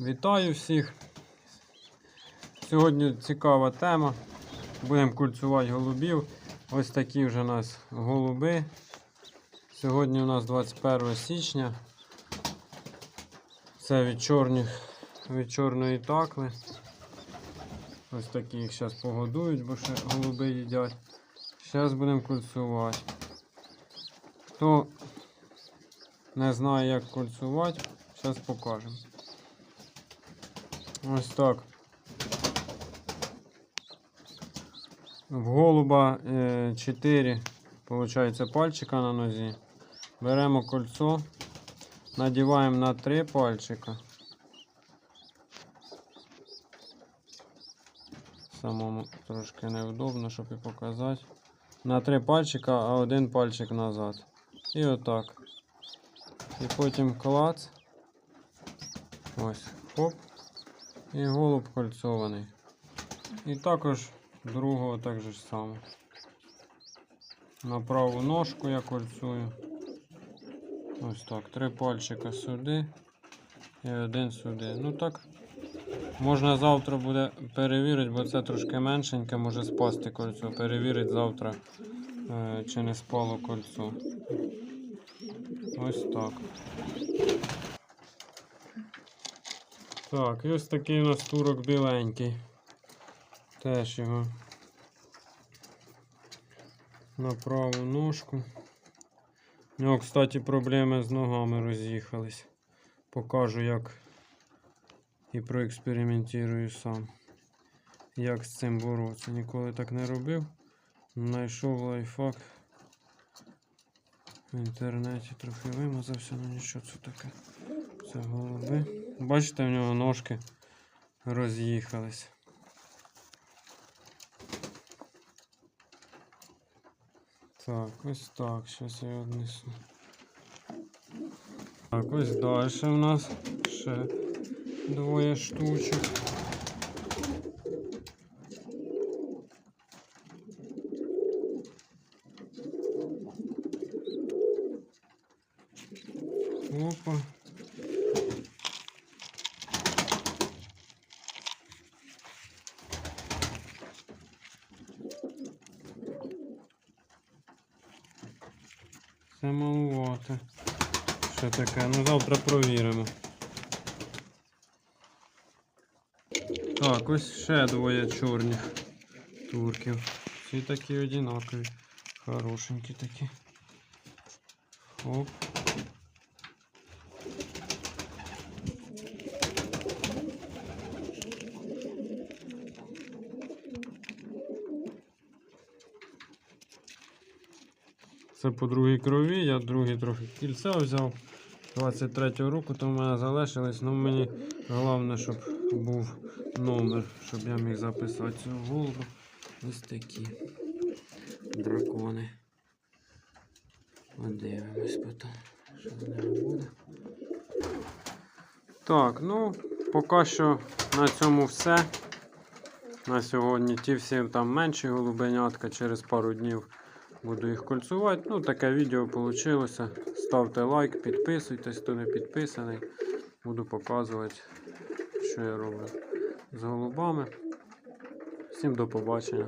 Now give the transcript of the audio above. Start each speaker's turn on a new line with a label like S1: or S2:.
S1: Вітаю всіх. Сьогодні цікава тема. Будемо кульцювати голубів. Ось такі вже у нас голуби. Сьогодні у нас 21 січня. Це від чорних, від чорної такли. Ось такі їх зараз погодують, бо ще голуби їдять. Зараз будемо кульцювати. Хто не знає, як кульцювати, зараз покажемо. Ось так. В голуба 4 виходить, пальчика на нозі. Беремо кольцо, надіваємо на 3 пальчика. Самому трошки неудобно, щоб і показати. На 3 пальчика, а один пальчик назад. І отак. І потім клац. Ось, хоп. І голуб кольцований. І також другого так же ж само. На праву ножку я кольцую. Ось так. Три пальчика сюди і один сюди. Ну так. Можна завтра буде перевірити, бо це трошки меншеньке, може спасти кольцо. Перевірити завтра, е, чи не спало кольцо. Ось так. Так, і ось такий у нас турок біленький. Теж його на праву ножку. У нього, кстати, проблеми з ногами роз'їхались. Покажу, як і проекспериментую сам. Як з цим боротися. Ніколи так не робив. Знайшов лайфхак в інтернеті трохи вимазався, ну нічого це таке. Це голуби. Бачите, в нього ножки роз'їхались. Так, ось так, зараз я його однесу. Так, ось далі в нас ще двоє штучок. Опа. Це маловато. Що таке? Ну завтра провіримо. Так, ось ще двоє чорних турків. Всі такі одинакові. Хорошенькі такі. Оп. Це по другій крові, я другий трохи кільця взяв 23-го року, то в мене залишилось. Ну мені головне, щоб був номер, щоб я міг записати цю голубу. Ось такі дракони. Подивимось потім, що з ними буде. Так, ну, поки що на цьому все. На сьогодні ті всі там менші голубенятка через пару днів. Буду їх кольцувати. Ну, таке відео вийшло. Ставте лайк, підписуйтесь, хто не підписаний. Буду показувати, що я роблю з голубами. Всім до побачення.